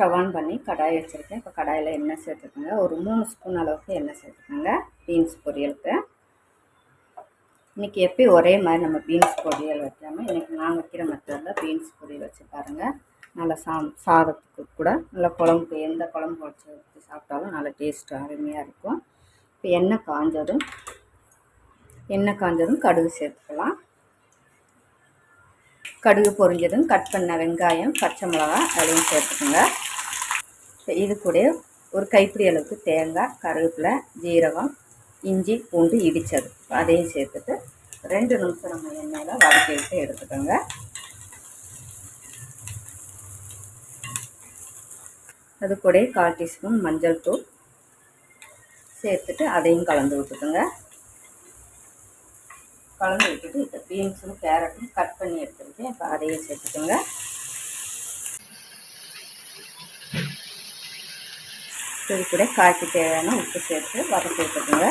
Stove on பண்ணி கடாய் வச்சுருக்கேன். இப்போ கடாயில் எண்ணெய் சேர்த்துக்கோங்க. ஒரு மூணு ஸ்பூன் அளவுக்கு எண்ணெய் சேர்த்துக்கோங்க. பீன்ஸ் பொரியலுக்கு. இன்றைக்கி எப்பயும் ஒரே மாதிரி நம்ம பீன்ஸ் பொரியல் வைக்காமல் இன்றைக்கி நான் வைக்கிற மெத்தடில் பீன்ஸ் பொரியல் வச்சு பாருங்கள் நல்லா சா சாதத்துக்கு கூட. நல்லா குழம்புக்கு எந்த குழம்பு வச்சு ஊற்றி சாப்பிட்டாலும் நல்லா டேஸ்ட்டு அருமையாக இருக்கும். இப்போ எண்ணெய் காஞ்சதும் எண்ணெய் காஞ்சதும் கடுகு சேர்த்துக்கலாம். கடுகு பொரிஞ்சதும் கட் பண்ண வெங்காயம் பச்சை மிளகா அதையும் சேர்த்துக்கோங்க. இது கூட ஒரு கைப்பிடி அளவுக்கு தேங்காய் கருவேப்பிலை ஜீரகம் இஞ்சி பூண்டு இடித்தது அதையும் சேர்த்துட்டு ரெண்டு நிமிஷம் நம்ம எண்ணெயில் வதக்கி விட்டு எடுத்துக்கோங்க. அது கூட கால் டீஸ்பூன் மஞ்சள் தூள் சேர்த்துட்டு அதையும் கலந்து விட்டுக்கோங்க. கலந்து விட்டுட்டு இப்போ பீன்ஸும் கேரட்டும் கட் பண்ணி எடுத்துருக்கேன் இப்போ அதையும் சேர்த்துக்கோங்க. இது கூட காய்க்கு தேவையான உப்பு சேர்த்து வதக்கி விட்டுக்கோங்க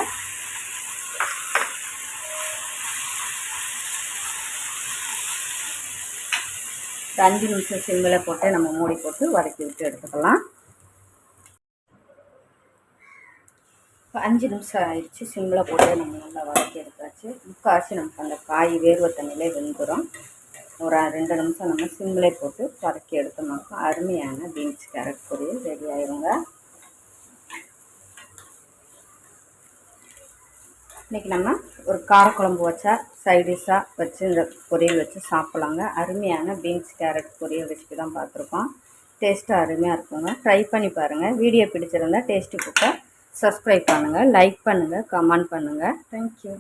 அஞ்சு நிமிஷம் சிம்மில் போட்டு நம்ம மூடி போட்டு வதக்கி விட்டு எடுத்துக்கலாம். அஞ்சு நிமிஷம் ஆயிடுச்சு சிம்மில் போட்டு நம்ம நல்லா வதக்கி எடுத்தாச்சு. முக்காசி நமக்கு அந்த காய் வேர்வை தண்ணியிலே வெந்துடும் ஒரு ரெண்டு நிமிஷம் நம்ம சிம்மில் போட்டு வதக்கி எடுத்தோம்னாக்கா அருமையான பீன்ஸ் கேரட் பொரியல் ரெடி ஆயிருங்க. இன்றைக்கி நம்ம ஒரு காரக்குழம்பு வச்சா சைடிஷாக வச்சு இந்த பொரியல் வச்சு சாப்பிட்லாங்க. அருமையான பீன்ஸ் கேரட் பொரியல் ரெசிபி தான் பார்த்துருக்கோம். டேஸ்ட்டாக அருமையாக இருக்குங்க. ட்ரை பண்ணி பாருங்கள் வீடியோ பிடிச்சிருந்தா டேஸ்ட்டு குக்கை சப்ஸ்கிரைப் பண்ணுங்கள் லைக் பண்ணுங்கள் கமெண்ட் பண்ணுங்கள் தேங்க்யூ